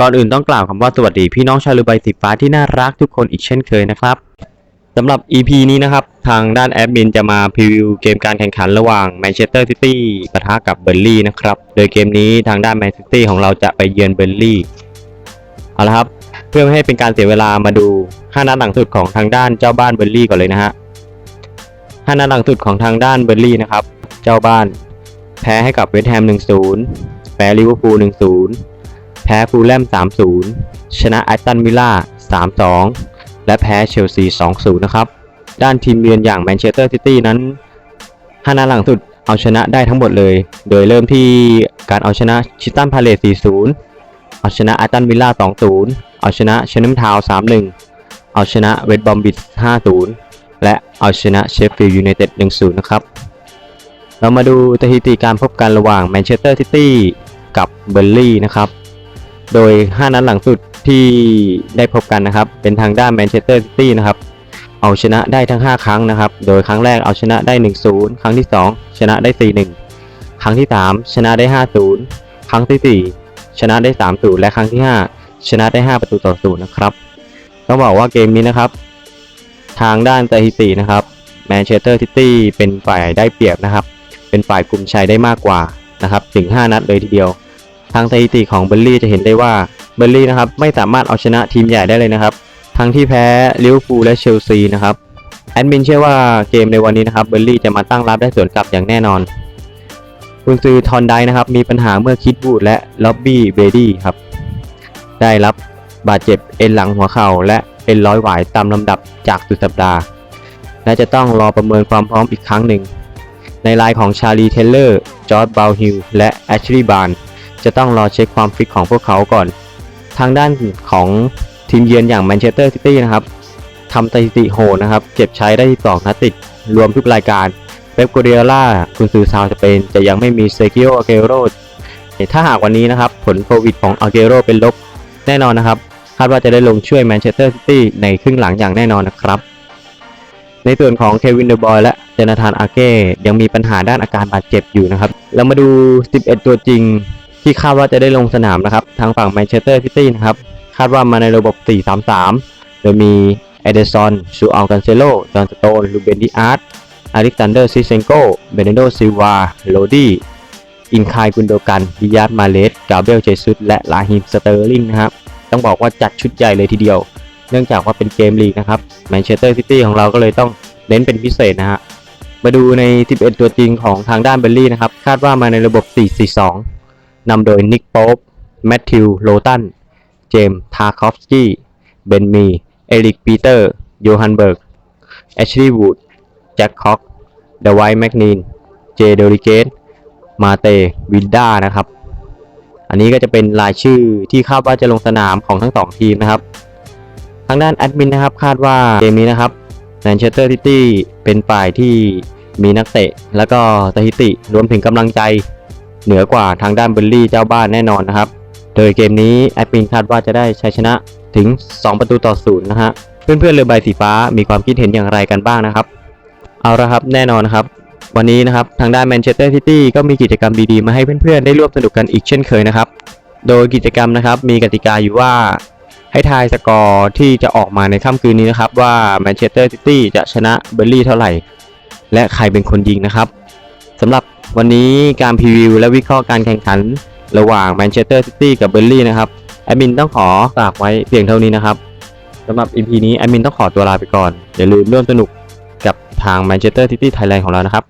ก่อนอื่นต้องกล่าวคำว่าสวัสดีพี่น้องชาวเรือใบสีฟ้าที่น่ารักทุกคนอีกเช่นเคยนะครับสำหรับ EP นี้นะครับ ทางด้านแอดมินจะมาพรีวิวเกมการแข่งขันระหว่างแมนเชสเตอร์ซิตี้ปะทะกับเบอร์ลี่นะครับ โดยเกมนี้ทางด้านแมนซิตี้ของเราจะไปเยือนเบอร์ลี่เอาละครับ เพื่อไม่ให้เป็นการเสียเวลามาดู5นัดหลังสุดของทางด้านเจ้าบ้านเบอร์ลี่ก่อนเลยนะฮะ5นัดหลังสุดของทางด้านเบอร์ลี่นะครับ เจ้าบ้าน แพ้ให้กับเวสต์แฮม 1-0 แพ้ลิเวอร์พูล 1-0 แพ้ฟูลแลม 3-0 ชนะแอตตันวิลล่า 3-2 และแพ้เชลซี 2-0 นะครับ ด้านทีมเยือนอย่างแมนเชสเตอร์ซิตี้นั้น5นัดหลังสุดเอาชนะได้ทั้งหมดเลย โดยเริ่มที่การเอาชนะชิตันพาเลส4-0 เอาชนะแอตตันวิลล่า 2-0 เอาชนะเชนัมทาว3-1 เอาชนะเวสต์บอมบิด5-0 และเอาชนะเชฟฟิลด์ยูไนเต็ด1-0 นะครับ เรามาดูสถิติการพบกันระหว่างแมนเชสเตอร์ซิตี้กับเบอร์ลี่นะครับ โดย 5 นัดหลังสุดที่ได้พบกันนะครับ เป็นทางด้านแมนเชสเตอร์ซิตี้นะครับ เอาชนะได้ทั้ง 5 ครั้งนะครับ โดยครั้งแรกเอาชนะได้ 1-0 ครั้งที่ 2 ชนะได้ 4-1 ครั้งที่ 3 ชนะได้ 5-0 ครั้งทีสี่4 ชนะได้ 3-0 และครั้งที่ 5 ชนะได้ 5 ประตูต่อ0นะครับต้องบอกว่าเกมนี้นะครับ ทางด้านสถิตินะครับแมนเชสเตอร์ซิตี้เป็นฝ่ายได้เปรียบนะครับ เป็นฝ่ายกลุ่มชัยได้มากกว่านะครับถึง 5 นัดเลยทีเดียว ทางสถิติของเบอร์ลี่จะเห็นได้ว่าเบอร์ลี่นะครับไม่สามารถเอาชนะทีมใหญ่ได้เลยนะครับ ทั้งที่แพ้ลิเวอร์พูลและเชลซีนะครับแอดมินเชื่อว่าเกมในวันนี้นะครับเบอร์ลี่จะมาตั้งรับได้สวนกลับอย่างแน่นอนคุณซือทอนไดนะครับมีปัญหาเมื่อคิดบูดและล็อบบี้เบดี้ครับได้รับบาดเจ็บเอ็นหลังหัวเข่าและเอ็นร้อยหวายตามลำดับจากสุดสัปดาห์ และจะต้องรอประเมินความพร้อมอีกครั้งหนึ่ง ในไลน์ของชาลีเทเลอร์ จอร์ดบาลฮิลและแอชลีย์บานจะต้องรอเช็คความฟิตของพวกเขาก่อน ทางด้านของทีมเยือนอย่างแมนเชสเตอร์ซิตี้นะครับทำสถิติโหนะครับ เก็บใช้ได้2นัดติด รวมทุกรายการเป๊ปโกเดียล่าคุณซือซาวสเปนจะยังไม่มีเซกิโออาเกโรถ้าหากวันนี้นะครับ ผลโควิดของอาเกโรเป็นลบแน่นอนนะครับ คาดว่าจะได้ลงช่วยแมนเชสเตอร์ซิตี้ในครึ่งหลังอย่างแน่นอนนะครับ ในส่วนของเควินเดอร์บอยและ จนาธานอาเก้ยังมีปัญหาด้านอาการบาดเจ็บอยู่นะครับ เรามาดู 11 ตัวจริงที่คาดว่าจะได้ลงสนามนะครับ ทางฝั่งแมนเชสเตอร์ซิตี้นะครับ คาดว่ามาในระบบ 4-3-3 โดยมีเอเดซอนชูอัลกันเซโลจอห์นสโตนลูเบนดิอาร์ตอเล็กซานเดอร์ซิเซนโกเบเนโดซิวาโรดี้อินคายกุนโดกันดิยาร์มาเลสกาเบลเจซุสและลาฮิมสเตอร์ลิงนะครับต้องบอกว่าจัดชุดใหญ่เลยทีเดียว เนื่องจากว่าเป็นเกมลีกนะครับแมนเชสเตอร์ซิตี้ของเราก็เลยต้องเน้นเป็นพิเศษนะฮะ มาดูใน 11 ตัวจริงของทางด้านเบลลี่นะครับ คาดว่ามาในระบบ 4-4-2 นำโดยนิกโป๊ปแมทธิวโลตัน เจมส์ทาคอฟสกี้เบนมี เอริกปีเตอร์ โยฮันเบิร์กแอชลีย์วูด แจ็คคอกเดวายแมกนีน เจเดริเกต มาเต วินด้านะครับ อันนี้ก็จะเป็นรายชื่อที่คาดว่าจะลงสนามของทั้งสองทีมนะครับ ทางด้านแอดมินนะครับ คาดว่าเกมนี้นะครับ แมนเชสเตอร์ซิตี้เป็นฝ่ายที่มีนักเตะ แล้วก็สถิติรวมถึงกำลังใจ เหนือกว่าทางด้านเบอร์ลี่เจ้าบ้านแน่นอนนะครับ โดยเกมนี้แอดมินคาดว่าจะได้ชัยชนะถึง 2 ประตูต่อศูนย์นะฮะเพื่อนๆเรือใบสีฟ้ามีความคิดเห็นอย่างไรกันบ้างนะครับ เอาละครับแน่นอนนะครับ วันนี้นะครับทางด้านแมนเชสเตอร์ซิตี้ก็มีกิจกรรมดีๆ มาให้เพื่อนๆได้ร่วมสนุกกันอีกเช่นเคยนะครับ โดยกิจกรรมนะครับมีกติกาอยู่ว่า ให้ทายสกอร์ที่จะออกมาในค่ำคืนนี้นะครับ ว่าแมนเชสเตอร์ซิตี้จะชนะเบอร์ลี่เท่าไหร่ และใครเป็นคนยิงนะครับสำหรับวันนี้การพรีวิวและวิเคราะห์การแข่งขันระหว่างแมนเชสเตอร์ซิตี้กับเบอร์ลี่นะครับแอดมินต้องขอฝากไว้เพียงเท่านี้นะครับสำหรับ EP นี้แอดมินต้องขอตัวลาไปก่อน อย่าลืมร่วมสนุกกับทางแมนเชสเตอร์ซิตี้ไทยแลนด์ของเรานะครับ